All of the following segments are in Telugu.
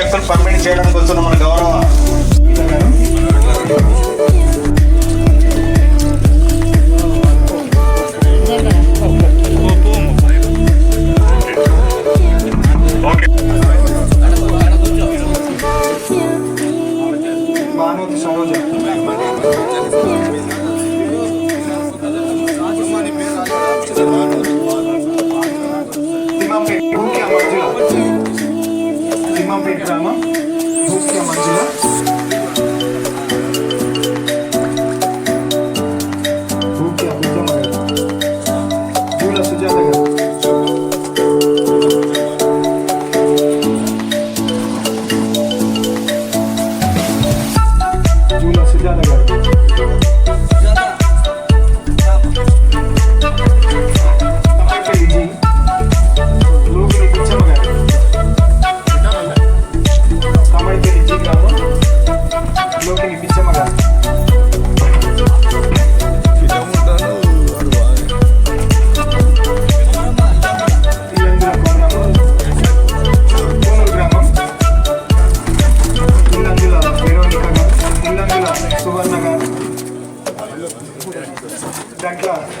relación con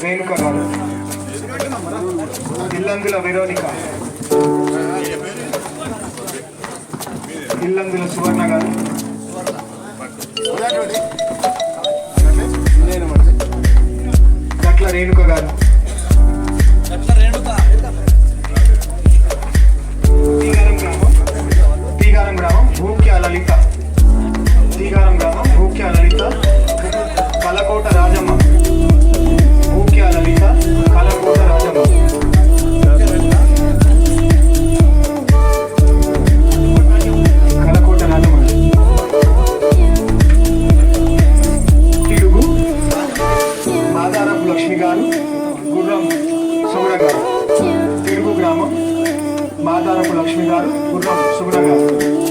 వేణుక గారు ఇల్లంగుల వెరోనిక. లక్ష్మి గారు గుర్రం సుగుణ గారు తిరుగు గ్రామం మాదారపు లక్ష్మి గారు గుర్రం సుగుణ గారు.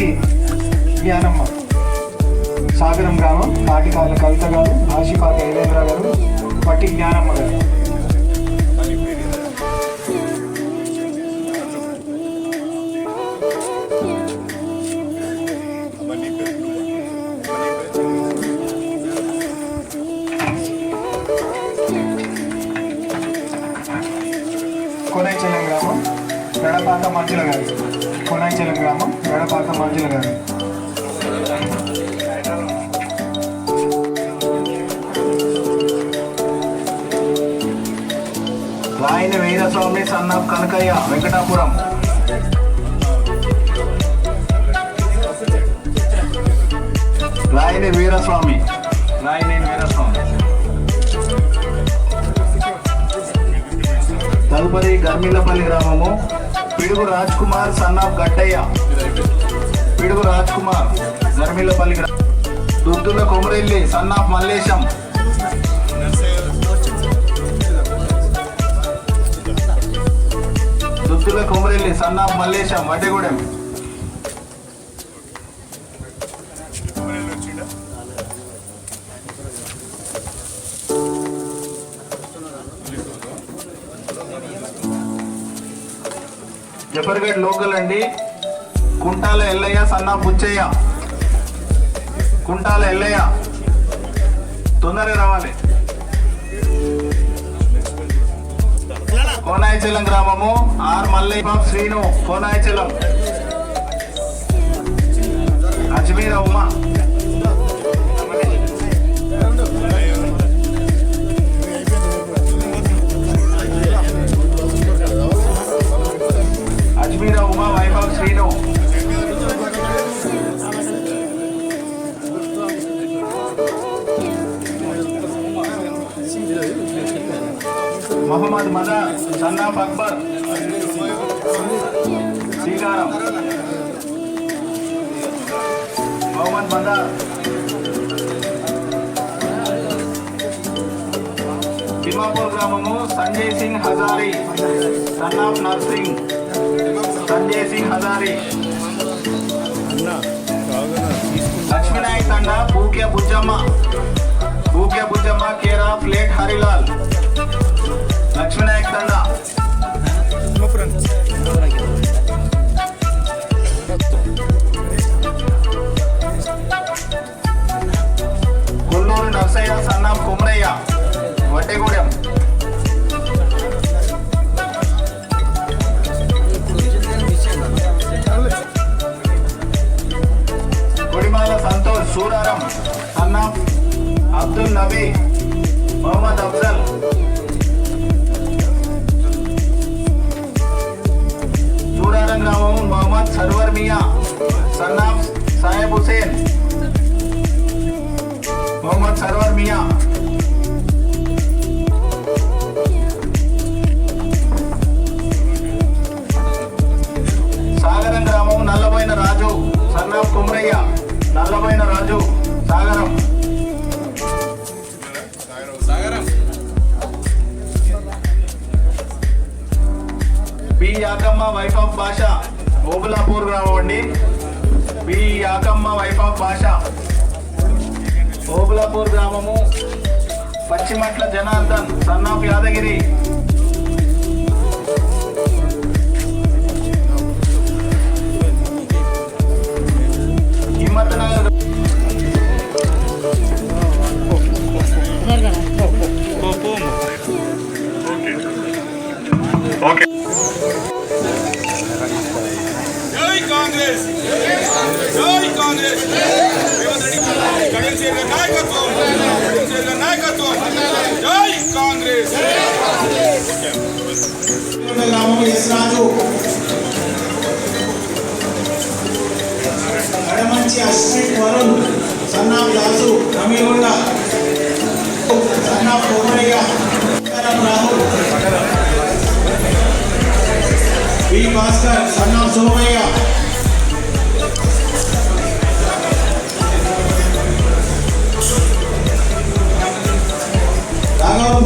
You. మంజుల గారు. కొనాయిచెల గ్రామం ఎడపాత మంజుల గారు. వాయిన వీరస్వామి సన్న కనకయ్య వెంకటాపురం. రాయని వీరస్వామి. రాయని వీరస్వామి. తదుపరి గర్మిలపల్లి గ్రామము Pidugu Raj Kumar son of Gaddaiah. Pidugu Raj Kumar Jarmillapalli Duddula Komarelli son of Mallesham. Duddula Komarelli son of Mallesham Vaddagudem. Zafargarh local అండి. కుంటాల ఎల్లయ్య సన్నా బుచ్చయ్య. కుంటాల ఎల్లయ్య. తొందరగా రావాలి. కోనాయచలం గ్రామము R Mallaiah Srinu Konayachalam Ajmeer Uma. Son of Yadagiri Himmat Nagar జై కాంగ్రెస్ జై కాంగ్రెస్ జగన్ సేర్ నాయకత్వం జగన్ సేర్ నాయకత్వం జై కాంగ్రెస్ గ్రామం ఎస్ వరుణ్ దాసు రాహుల్ భాస్కర్ సోమయ్య.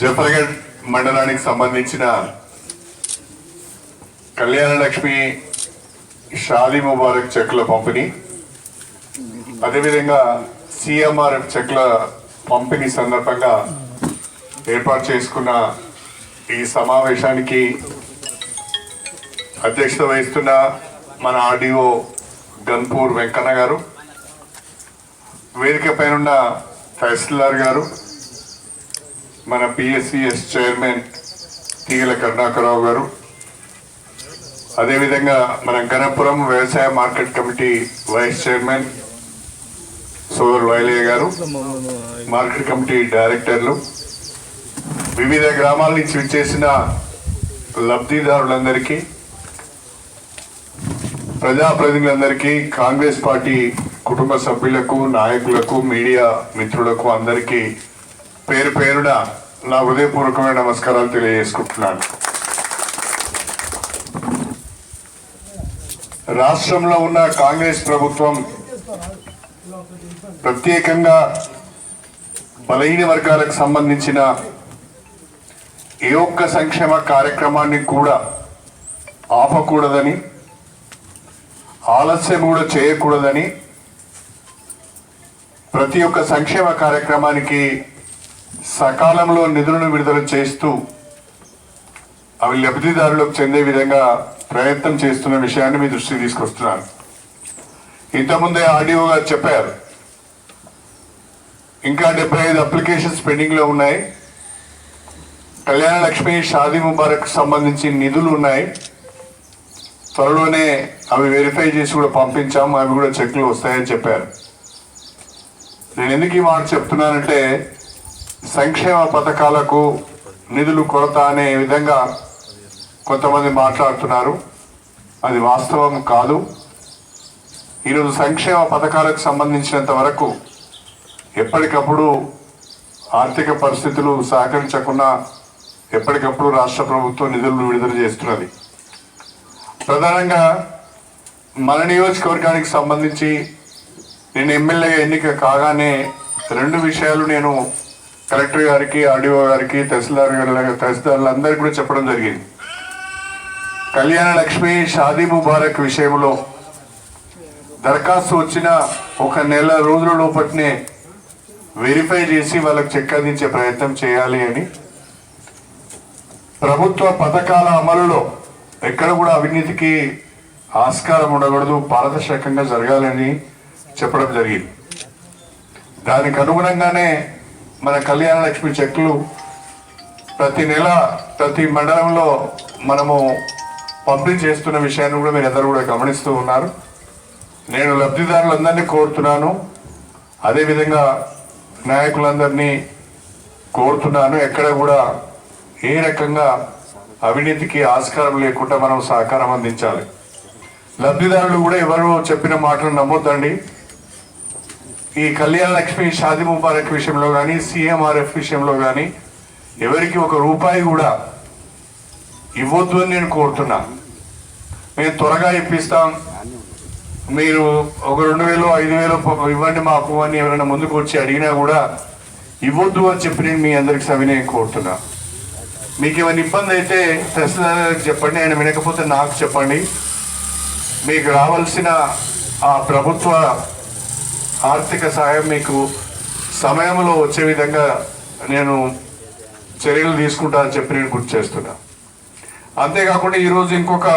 జఫర్గఢ్ మండలానికి సంబంధించిన కళ్యాణ లక్ష్మి షాదీ ముబారక్ చెక్ల పంపిణీ. అదేవిధంగా సిఎంఆర్ఎఫ్ చెక్ల పంపిణీ సందర్భంగా ఏర్పాటు చేసుకున్న ఈ సమావేశానికి అధ్యక్షత వహిస్తున్న మన ఆర్డీఓ గన్పూర్ వెంకన్న గారు వేదిక పైన తహసీల్దార్ గారు మన పిఎస్సిఎస్ చైర్మన్ తీగల కరుణాకరరావు గారు. అదేవిధంగా మన గణపురం వ్యవసాయ మార్కెట్ కమిటీ వైస్ చైర్మన్ సోదరు వైలయ్య గారు మార్కెట్ కమిటీ డైరెక్టర్లు వివిధ గ్రామాల నుంచి విచ్చేసిన లబ్ధిదారులందరికీ ప్రజాప్రతినిధులందరికీ కాంగ్రెస్ పార్టీ కుటుంబ సభ్యులకు నాయకులకు మీడియా మిత్రులకు అందరికీ పేరు పేరున నా హృదయపూర్వకమైన నమస్కారాలు తెలియజేసుకుంటున్నాను. రాష్ట్రంలో ఉన్న కాంగ్రెస్ ప్రభుత్వం ప్రత్యేకంగా బలహీన వర్గాలకు సంబంధించిన ఏ ఒక్క సంక్షేమ కార్యక్రమాన్ని కూడా ఆపకూడదని ఆలస్యం కూడా చేయకూడదని ప్రతి ఒక్క సంక్షేమ కార్యక్రమానికి సకాలంలో నిధులను విడుదల చేస్తూ అవి లబ్ధిదారులకు చెందే విధంగా ప్రయత్నం చేస్తున్న విషయాన్ని మీ దృష్టికి తీసుకొస్తున్నాను. ఇంతకుముందే ఆర్డీఓ గారు చెప్పారు ఇంకా డెబ్బై ఐదు అప్లికేషన్స్ పెండింగ్లో ఉన్నాయి. కళ్యాణ లక్ష్మి షాదీ ముబారక్ సంబంధించి నిధులు ఉన్నాయి. త్వరలోనే అవి వెరిఫై చేసి కూడా పంపించాము అవి కూడా చెక్లు వస్తాయని చెప్పారు. నేను ఎందుకు ఈ మాట చెప్తున్నానంటే సంక్షేమ పథకాలకు నిధులు కొరత అనే విధంగా కొంతమంది మాట్లాడుతున్నారు. అది వాస్తవం కాదు. ఈరోజు సంక్షేమ పథకాలకు సంబంధించినంత వరకు ఎప్పటికప్పుడు ఆర్థిక పరిస్థితులు సహకరించకుండా ఎప్పటికప్పుడు రాష్ట్ర ప్రభుత్వం నిధులను విడుదల చేస్తున్నది. ప్రధానంగా మన నియోజకవర్గానికి సంబంధించి నేను ఎమ్మెల్యేగా ఎన్నిక కాగానే రెండు విషయాలు నేను కలెక్టర్ గారికి ఆర్డీఓ గారికి తహసీల్దార్ గారి తహసీల్దారులందరికీ కూడా చెప్పడం జరిగింది. కళ్యాణ లక్ష్మి షాదీ ముబారక్ విషయంలో దరఖాస్తు వచ్చిన ఒక నెల రోజుల లోపటినే వెరిఫై చేసి వాళ్ళకి చెక్ అందించే ప్రయత్నం చేయాలి అని ప్రభుత్వ పథకాల అమలులో ఎక్కడ కూడా అవినీతికి ఆస్కారం ఉండకూడదు పారదర్శకంగా జరగాలని చెప్పడం జరిగింది. దానికి అనుగుణంగానే మన కళ్యాణ లక్ష్మి చెక్కులు ప్రతి నెల ప్రతి మండలంలో మనము పంపిణీ చేస్తున్న విషయాన్ని కూడా మీరు అందరూ కూడా గమనిస్తూ ఉన్నారు. నేను లబ్ధిదారులందరినీ కోరుతున్నాను. అదేవిధంగా నాయకులందరినీ కోరుతున్నాను. ఎక్కడ కూడా ఏ రకంగా అవినీతికి ఆస్కారం లేకుండా మనం సహకారం అందించాలి. లబ్ధిదారులు కూడా ఎవరు చెప్పిన మాటలు నమ్మొద్దండి. ఈ కళ్యాణ లక్ష్మి షాది ముబారక్ విషయంలో కానీ సీఎంఆర్ఎఫ్ విషయంలో కానీ ఎవరికి ఒక రూపాయి కూడా ఇవ్వద్దు అని నేను కోరుతున్నా. మేము త్వరగా ఇప్పిస్తాం. మీరు ఒక రెండు వేలు ఐదు వేలు ఇవ్వండి మాకు అని ఎవరైనా ముందుకు వచ్చి అడిగినా కూడా ఇవ్వద్దు అని చెప్పి నేను మీ అందరికి సవినయం కోరుతున్నా. మీకు ఏమైనా ఇబ్బంది అయితే తహసీల్దార్ చెప్పండి ఆయన వినకపోతే నాకు చెప్పండి. మీకు రావాల్సిన ఆ ప్రభుత్వ ఆర్థిక సహాయం మీకు సమయంలో వచ్చే విధంగా నేను చర్యలు తీసుకుంటా అని చెప్పి నేను గుర్తు చేస్తున్నా. అంతేకాకుండా ఈరోజు ఇంకొక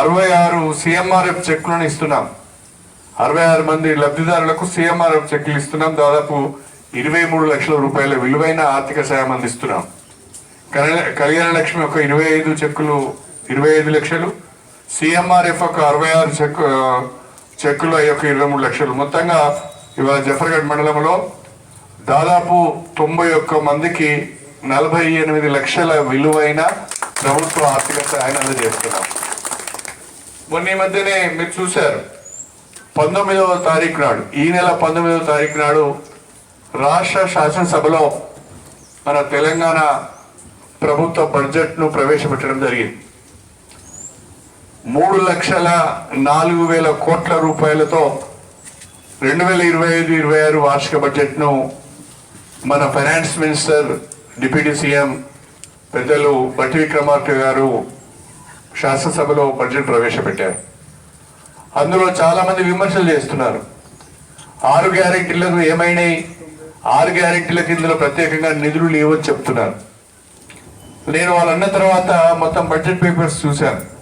అరవై ఆరు సిఎంఆర్ఎఫ్ చెక్కులను ఇస్తున్నాం. అరవై ఆరు మంది లబ్ధిదారులకు సిఎంఆర్ఎఫ్ చెక్కులు ఇస్తున్నాం. దాదాపు ఇరవై మూడు లక్షల రూపాయల విలువైన ఆర్థిక సాయం అందిస్తున్నాం. కళ్యాణ లక్ష్మి ఒక ఇరవై ఐదు చెక్కులు ఇరవై ఐదు లక్షలు సిఎంఆర్ఎఫ్ ఒక అరవై ఆరు చెక్ చెక్కులు యొక్క ఇరవై మూడు లక్షలు. మొత్తంగా ఇవాళ జఫర్గఢ్ మండలంలో దాదాపు తొంభై ఒక్క మందికి నలభై ఎనిమిది లక్షల విలువైన ప్రభుత్వ ఆర్థిక సహాయాన్ని అందజేస్తున్నాం మొన్న ఈ మధ్యనే మీరు చూశారు పంతొమ్మిదవ తారీఖు నాడు ఈ నెల పంతొమ్మిదవ తారీఖు నాడు రాష్ట్ర శాసనసభలో మన తెలంగాణ ప్రభుత్వ బడ్జెట్ను ప్రవేశపెట్టడం జరిగింది. మూడు లక్షల నాలుగు వేల కోట్ల రూపాయలతో రెండు వేల ఇరవై ఐదు ఇరవై ఆరు వార్షిక బడ్జెట్ను మన ఫైనాన్స్ మినిస్టర్ డిప్యూటీ సీఎం పెద్దలు బట్టి విక్రమార్క గారు శాసనసభలో బడ్జెట్ ప్రవేశపెట్టారు. అందులో చాలామంది విమర్శలు చేస్తున్నారు. ఆరు గ్యారెంటీలకు ఏమైనాయి? ఆరు గ్యారెంటీలకు ఇందులో ప్రత్యేకంగా నిధులు లేవని చెప్తున్నారు. నేను వాళ్ళు అన్న తర్వాత మొత్తం బడ్జెట్ పేపర్స్ చూశాను.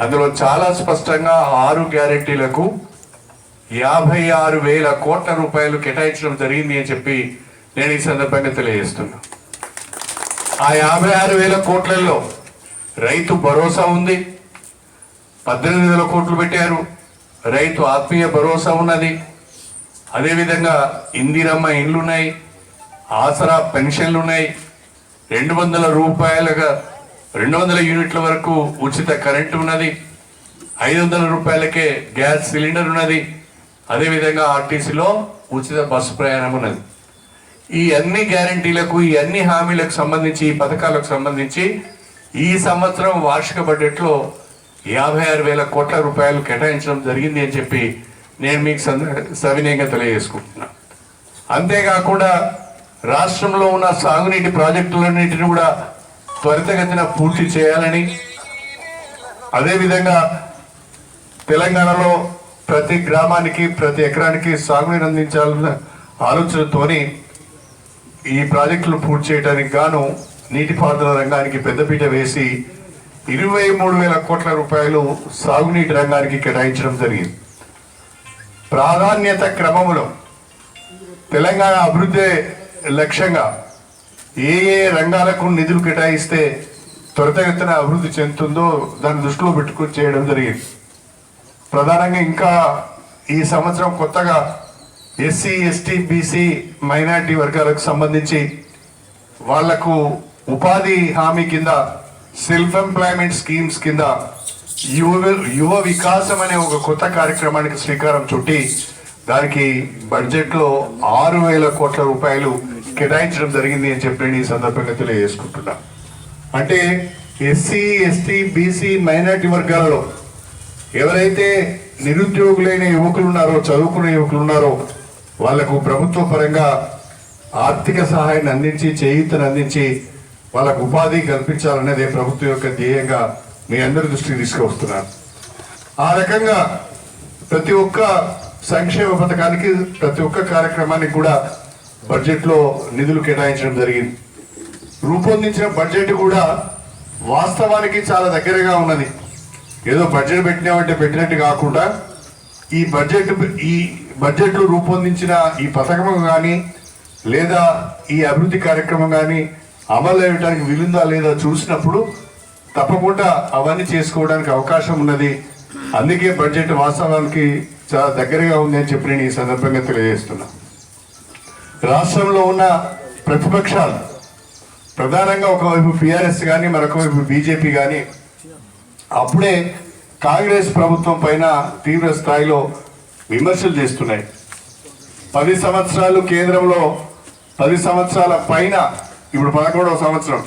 అందులో చాలా స్పష్టంగా ఆరు గ్యారెంటీలకు యాభై ఆరు వేల కోట్ల రూపాయలు కేటాయించడం జరిగింది అని చెప్పి నేను ఈ సందర్భంగా తెలియజేస్తున్నా. ఆ యాభై ఆరు వేల కోట్లలో రైతు భరోసా ఉంది. పద్దెనిమిది వేల కోట్లు పెట్టారు. రైతు ఆత్మీయ భరోసా ఉన్నది. అదేవిధంగా ఇందిరమ్మ ఇండ్లున్నాయి. ఆసరా పెన్షన్లు ఉన్నాయి రెండు వందల రూపాయలుగా రెండు వందల యూనిట్ల వరకు ఉచిత కరెంటు ఉన్నది. ఐదు వందల రూపాయలకే గ్యాస్ సిలిండర్ ఉన్నది. అదేవిధంగా ఆర్టీసీలో ఉచిత బస్సు ప్రయాణం ఉన్నది. ఈ అన్ని గ్యారంటీలకు ఈ అన్ని హామీలకు సంబంధించి ఈ పథకాలకు సంబంధించి ఈ సంవత్సరం వార్షిక బడ్జెట్లో యాభై ఆరు వేల కోట్ల రూపాయలు కేటాయించడం జరిగింది అని చెప్పి నేను మీకు సంద- సవినయంగా తెలియజేసుకుంటున్నా. అంతేకాకుండా రాష్ట్రంలో ఉన్న సాగునీటి ప్రాజెక్టులన్నింటినీ కూడా త్వరితగతిన పూర్తి చేయాలని. అదేవిధంగా తెలంగాణలో ప్రతి గ్రామానికి ప్రతి ఎకరానికి సాగునీరు అందించాలన్న ఆలోచనతోని ఈ ప్రాజెక్టులు పూర్తి చేయడానికి గాను నీటిపారుదల రంగానికి పెద్దపీట వేసి ఇరవై మూడు వేల కోట్ల రూపాయలు సాగునీటి రంగానికి కేటాయించడం జరిగింది. ప్రాధాన్యత క్రమంలో తెలంగాణ అభివృద్ధి లక్ష్యంగా ఏ ఏ రంగాలకు నిధులు కేటాయిస్తే త్వరితగతిన అభివృద్ధి చెందుతుందో దాన్ని దృష్టిలో పెట్టుకుని చేయడం జరిగింది. ప్రధానంగా ఇంకా ఈ సంవత్సరం కొత్తగా ఎస్సీ ఎస్టీ బీసీ మైనార్టీ వర్గాలకు సంబంధించి వాళ్ళకు ఉపాధి హామీ కింద సెల్ఫ్ ఎంప్లాయ్మెంట్ స్కీమ్స్ కింద యువ యువ వికాసం అనే ఒక కొత్త కార్యక్రమానికి శ్రీకారం చుట్టి దానికి బడ్జెట్లో ఆరు వేల కోట్ల రూపాయలు కేటాయించడం జరిగింది అని చెప్పి నేను ఈ సందర్భంగా తెలియజేసుకుంటున్నా. అంటే ఎస్సీ ఎస్టీ బీసీ మైనార్టీ వర్గాలలో ఎవరైతే నిరుద్యోగులైన యువకులు ఉన్నారో చదువుకునే యువకులు ఉన్నారో వాళ్ళకు ప్రభుత్వ పరంగా ఆర్థిక సహాయాన్ని అందించి చేయూతను అందించి వాళ్ళకు ఉపాధి కల్పించాలనేదే ప్రభుత్వం యొక్క ధ్యేయంగా మీ అందరి దృష్టికి తీసుకువస్తున్నాను. ఆ రకంగా ప్రతి ఒక్క సంక్షేమ పథకానికి ప్రతి ఒక్క కార్యక్రమానికి కూడా బడ్జెట్లో నిధులు కేటాయించడం జరిగింది. రూపొందించిన బడ్జెట్ కూడా వాస్తవానికి చాలా దగ్గరగా ఉన్నది. ఏదో బడ్జెట్ పెట్టినామంటే పెట్టినట్టు కాకుండా ఈ బడ్జెట్ ఈ బడ్జెట్లో రూపొందించిన ఈ పథకం కానీ లేదా ఈ అభివృద్ధి కార్యక్రమం కానీ అమలు అయ్యడానికి వీలుందా లేదా చూసినప్పుడు తప్పకుండా అవన్నీ చేసుకోవడానికి అవకాశం ఉన్నది. అందుకే బడ్జెట్ వాస్తవానికి చాలా దగ్గరగా ఉంది అని చెప్పి నేను ఈ సందర్భంగా తెలియజేస్తున్నా. రాష్ట్రంలో ఉన్న ప్రతిపక్షాలు ప్రధానంగా ఒకవైపు పిఆర్ఎస్ కానీ మరొక వైపు బీజేపీ కానీ అప్పుడే కాంగ్రెస్ ప్రభుత్వం పైన తీవ్ర స్థాయిలో విమర్శలు చేస్తున్నాయి. పది సంవత్సరాలు కేంద్రంలో పది సంవత్సరాల పైన ఇప్పుడు పదకొండవ సంవత్సరం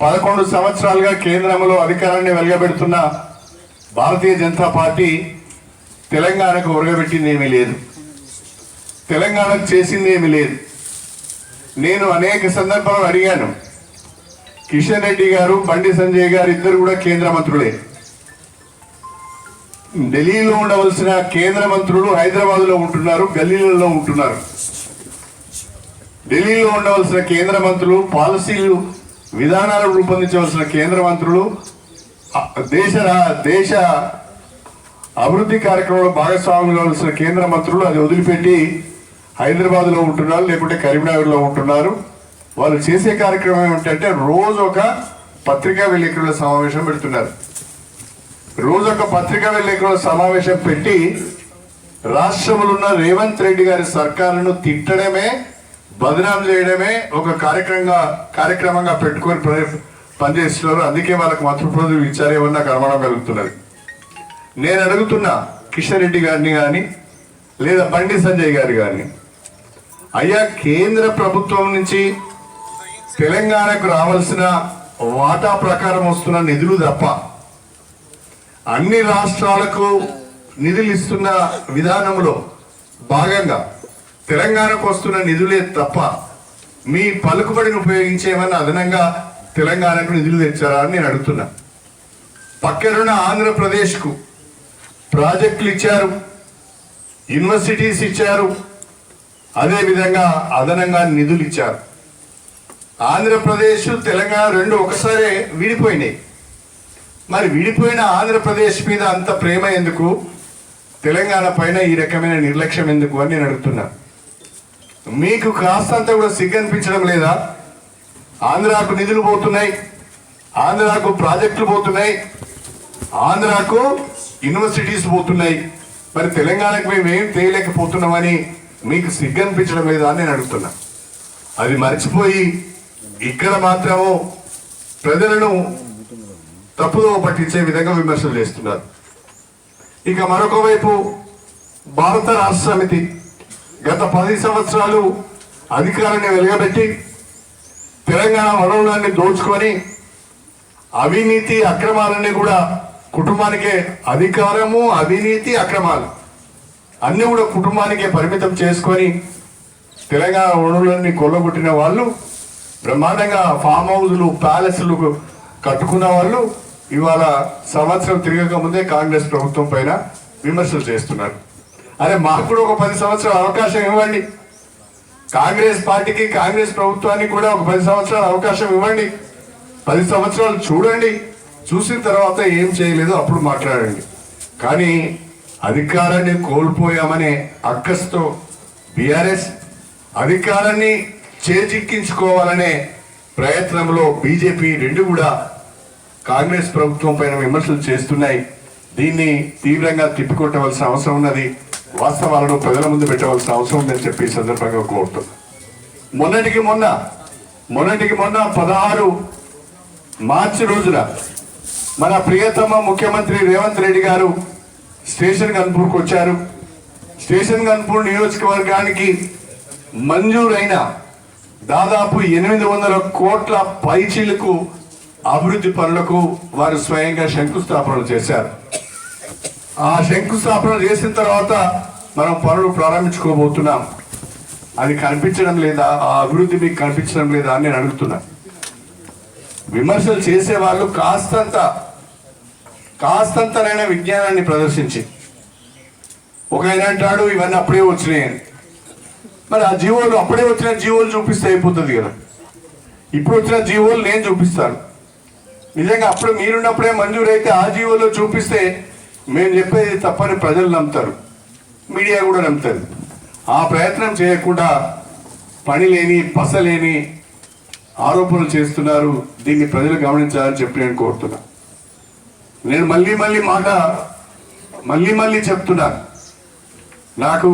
పదకొండు సంవత్సరాలుగా కేంద్రంలో అధికారాన్ని వెలగబెడుతున్న భారతీయ జనతా పార్టీ తెలంగాణకు ఒరగబెట్టింది ఏమీ లేదు. తెలంగాణకు చేసింది ఏమి లేదు. నేను అనేక సందర్భాలు అడిగాను. కిషన్ రెడ్డి గారు బండి సంజయ్ గారు ఇద్దరు కూడా కేంద్ర మంత్రులే. ఢిల్లీలో ఉండవలసిన కేంద్ర మంత్రులు హైదరాబాద్లో ఉంటున్నారు గల్లీలలో ఉంటున్నారు. ఢిల్లీలో ఉండవలసిన కేంద్ర మంత్రులు పాలసీలు విధానాలు రూపొందించవలసిన కేంద్ర మంత్రులు దేశ దేశ అభివృద్ధి కార్యక్రమంలో భాగస్వామ్యం కావాల్సిన కేంద్ర మంత్రులు అది వదిలిపెట్టి హైదరాబాద్లో ఉంటున్నారు లేకుంటే కరీంనగర్లో ఉంటున్నారు. వాళ్ళు చేసే కార్యక్రమం ఏమిటంటే రోజు ఒక పత్రికా విలేకరుల సమావేశం పెడుతున్నారు. రోజు ఒక పత్రికా విలేకరుల సమావేశం పెట్టి రాష్ట్రంలో ఉన్న రేవంత్ రెడ్డి గారి సర్కారును తిట్టడమే బదనాం చేయడమే ఒక కార్యక్రమంగా కార్యక్రమంగా పెట్టుకొని పనిచేస్తున్నారు. అందుకే వాళ్ళకి మంత్రిపదవి పదవులు ఇచ్చారేమో నాకు అనుమానం కలుగుతున్నది. నేను అడుగుతున్నా కిషన్ రెడ్డి గారిని కానీ లేదా బండి సంజయ్ గారి కానీ అయ్యా కేంద్ర ప్రభుత్వం నుంచి తెలంగాణకు రావాల్సిన వాటా ప్రకారం వస్తున్న నిధులు తప్ప అన్ని రాష్ట్రాలకు నిధులు ఇస్తున్న విధానంలో భాగంగా తెలంగాణకు వస్తున్న నిధులే తప్ప మీ పలుకుబడిని ఉపయోగించేమన్నా అదనంగా తెలంగాణకు నిధులు తెచ్చారా అని నేను అడుగుతున్నా. పక్కనున్న ఆంధ్రప్రదేశ్కు ప్రాజెక్టులు ఇచ్చారు యూనివర్సిటీస్ ఇచ్చారు అదేవిధంగా అదనంగా నిధులు ఇచ్చారు. ఆంధ్రప్రదేశ్ తెలంగాణ రెండు ఒకసారి విడిపోయినాయి. మరి విడిపోయిన ఆంధ్రప్రదేశ్ మీద అంత ప్రేమ ఎందుకు? తెలంగాణ పైన ఈ రకమైన నిర్లక్ష్యం ఎందుకు అని నేను అడుగుతున్నా. మీకు కాస్తంత కూడా సిగ్గనిపించడం లేదా? ఆంధ్రాకు నిధులు పోతున్నాయి ఆంధ్రాకు ప్రాజెక్టులు పోతున్నాయి ఆంధ్రాకు యూనివర్సిటీస్ పోతున్నాయి. మరి తెలంగాణకు మేము ఏం తేయలేకపోతున్నామని మీకు సిగ్గనిపించడం లేదా అని నేను అడుగుతున్నా. అది మర్చిపోయి ఇక్కడ మాత్రము ప్రజలను తప్పుదో పట్టించే విధంగా విమర్శలు చేస్తున్నారు. ఇక మరొక వైపు భారత రాష్ట్ర సమితి గత పది సంవత్సరాలు అధికారాన్ని వెలగబెట్టి తెలంగాణ వనరులన్నీ దోచుకొని అవినీతి అక్రమాలన్నీ కూడా కుటుంబానికే అధికారము అవినీతి అక్రమాలు. అన్ని కూడా కుటుంబానికే పరిమితం చేసుకొని తెలంగాణ వనరులన్నీ కొల్లగొట్టిన వాళ్ళు బ్రహ్మాండంగా ఫామ్ హౌస్లు ప్యాలెస్లు కట్టుకున్న వాళ్ళు ఇవాళ సంవత్సరం తిరగక ముందే కాంగ్రెస్ ప్రభుత్వం పైన విమర్శలు చేస్తున్నారు. అరే మాకు కూడా ఒక పది సంవత్సరాల అవకాశం ఇవ్వండి. కాంగ్రెస్ పార్టీకి కాంగ్రెస్ ప్రభుత్వానికి కూడా ఒక పది సంవత్సరాల అవకాశం ఇవ్వండి. పది సంవత్సరాలు చూడండి. చూసిన తర్వాత ఏం చేయలేదు అప్పుడు మాట్లాడండి. కానీ అధికారాన్ని కోల్పోయామనే అక్కస్తో బీఆర్ఎస్ అధికారాన్ని చేజిక్కించుకోవాలనే ప్రయత్నంలో బీజేపీ రెండు కూడా కాంగ్రెస్ ప్రభుత్వం పైన విమర్శలు చేస్తున్నాయి. దీన్ని తీవ్రంగా తిప్పికొట్టవలసిన అవసరం ఉన్నది. వాస్తవాలను ప్రజల ముందు పెట్టవలసిన అవసరం ఉందని చెప్పి సందర్భంగా కోరుతున్నా మొన్నటికి మొన్న మొన్నటికి మొన్న పదహారు మార్చి రోజున మన ప్రియతమ ముఖ్యమంత్రి రేవంత్ రెడ్డి గారు స్టేషన్ గన్పూర్కి వచ్చారు. స్టేషన్ గన్పూర్ నియోజకవర్గానికి మంజూరైన దాదాపు ఎనిమిది వందల కోట్ల పైచీలకు అభివృద్ధి పనులకు వారు స్వయంగా శంకుస్థాపనలు చేశారు. ఆ శంకుస్థాపన చేసిన తర్వాత మనం పనులు ప్రారంభించుకోబోతున్నాం. అది కనిపించడం లేదా ఆ అభివృద్ధి మీకు కనిపించడం లేదా అని నేను అడుగుతున్నా. విమర్శలు చేసే వాళ్ళు కాస్తంత కాస్తంతరైన విజ్ఞానాన్ని ప్రదర్శించి. ఒక ఆయన అంటాడు ఇవన్నీ అప్పుడే వచ్చినాయి అని. మరి ఆ జీవోలు అప్పుడే వచ్చిన జీవోలు చూపిస్తే అయిపోతుంది కదా. ఇప్పుడు వచ్చిన జీవోలు నేను చూపిస్తాను. నిజంగా అప్పుడు మీరున్నప్పుడే మంజూరైతే ఆ జీవోలో చూపిస్తే మేము చెప్పేది తప్పని ప్రజలు నమ్ముతారు. మీడియా కూడా నమ్ముతుంది ఆ ప్రయత్నం చేయకుండా పని లేని పసలేని ఆరోపణలు చేస్తున్నారు. దీన్ని ప్రజలు గమనించాలని చెప్పి నేను కోరుతున్నాను నేను మళ్ళీ మళ్ళీ మాట మళ్ళీ మళ్ళీ చెప్తున్నాను నాకు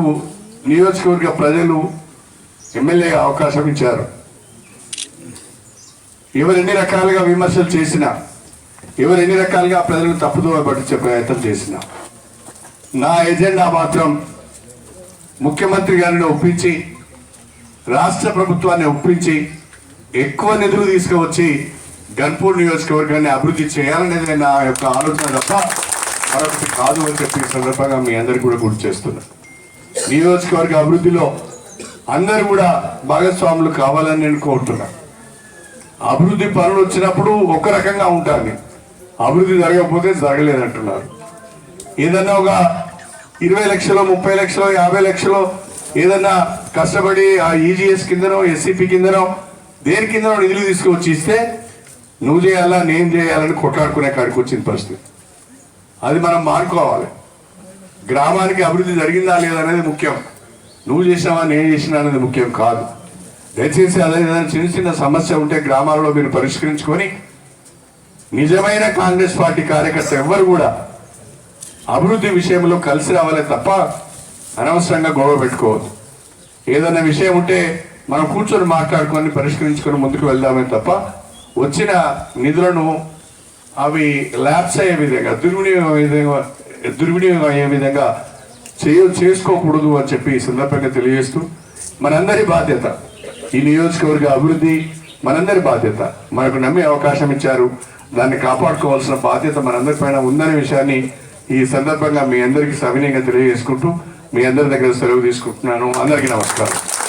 నియోజకవర్గ ప్రజలు ఎమ్మెల్యే అవకాశం ఇచ్చారు. ఎవరు ఎన్ని రకాలుగా విమర్శలు చేసినా ఎవరు ఎన్ని రకాలుగా ప్రజలు తప్పుదోవ పట్టించే ప్రయత్నం చేసినా నా ఎజెండా మాత్రం ముఖ్యమంత్రి గారిని ఒప్పించి రాష్ట్ర ప్రభుత్వాన్ని ఒప్పించి ఎక్కువ నిధులు తీసుకువచ్చి గన్పూర్ నియోజకవర్గాన్ని అభివృద్ధి చేయాలనేది నా యొక్క ఆలోచన తప్ప మరొకటి కాదు అని చెప్పి సందర్భంగా మీ అందరికీ కూడా గుర్తు చేస్తున్నా. నియోజకవర్గ అభివృద్ధిలో అందరు కూడా భాగస్వాములు కావాలని నేను కోరుతున్నా. అభివృద్ధి పనులు వచ్చినప్పుడు ఒక రకంగా ఉంటుంది అభివృద్ధి జరగకపోతే జరగలేదంటున్నారు. ఏదన్నా ఒక ఇరవై లక్షలు ముప్పై లక్షలు యాభై లక్షలు ఏదన్నా కష్టపడి ఆ ఈజీఎస్ కిందనో ఎస్సిపి కిందనో దేని కిందనో నిధులు తీసుకొచ్చి ఇస్తే నువ్వు చేయాలా నేను చేయాలని కొట్లాడుకునే కాడికి వచ్చిన పరిస్థితి. అది మనం మానుకోవాలి. గ్రామానికి అభివృద్ధి జరిగిందా లేదా అనేది ముఖ్యం. నువ్వు చేసినావా నేను చేసినా అనేది ముఖ్యం కాదు. దయచేసి అదే ఏదైనా చిన్న చిన్న సమస్య ఉంటే గ్రామాల్లో మీరు పరిష్కరించుకొని నిజమైన కాంగ్రెస్ పార్టీ కార్యకర్త ఎవ్వరు కూడా అభివృద్ధి విషయంలో కలిసి రావాలే తప్ప అనవసరంగా గొడవ పెట్టుకోవద్దు. ఏదైనా విషయం ఉంటే మనం కూర్చొని మాట్లాడుకొని పరిష్కరించుకొని ముందుకు వెళ్దామే తప్ప వచ్చిన నిధులను అవి ల్యాబ్స్ అయ్యే విధంగా దుర్వినియోగం విధంగా దుర్వినియోగం అయ్యే విధంగా చేయ చేసుకోకూడదు అని చెప్పి ఈ సందర్భంగా తెలియజేస్తూ మనందరి బాధ్యత ఈ నియోజకవర్గ అభివృద్ధి మనందరి బాధ్యత. మనకు నమ్మే అవకాశం ఇచ్చారు. దాన్ని కాపాడుకోవాల్సిన బాధ్యత మనందరిపైన ఉందనే విషయాన్ని ఈ సందర్భంగా మీ అందరికీ సవినయంగా తెలియజేసుకుంటూ మీ అందరి దగ్గర సెలవు తీసుకుంటున్నాను. అందరికీ నమస్కారం.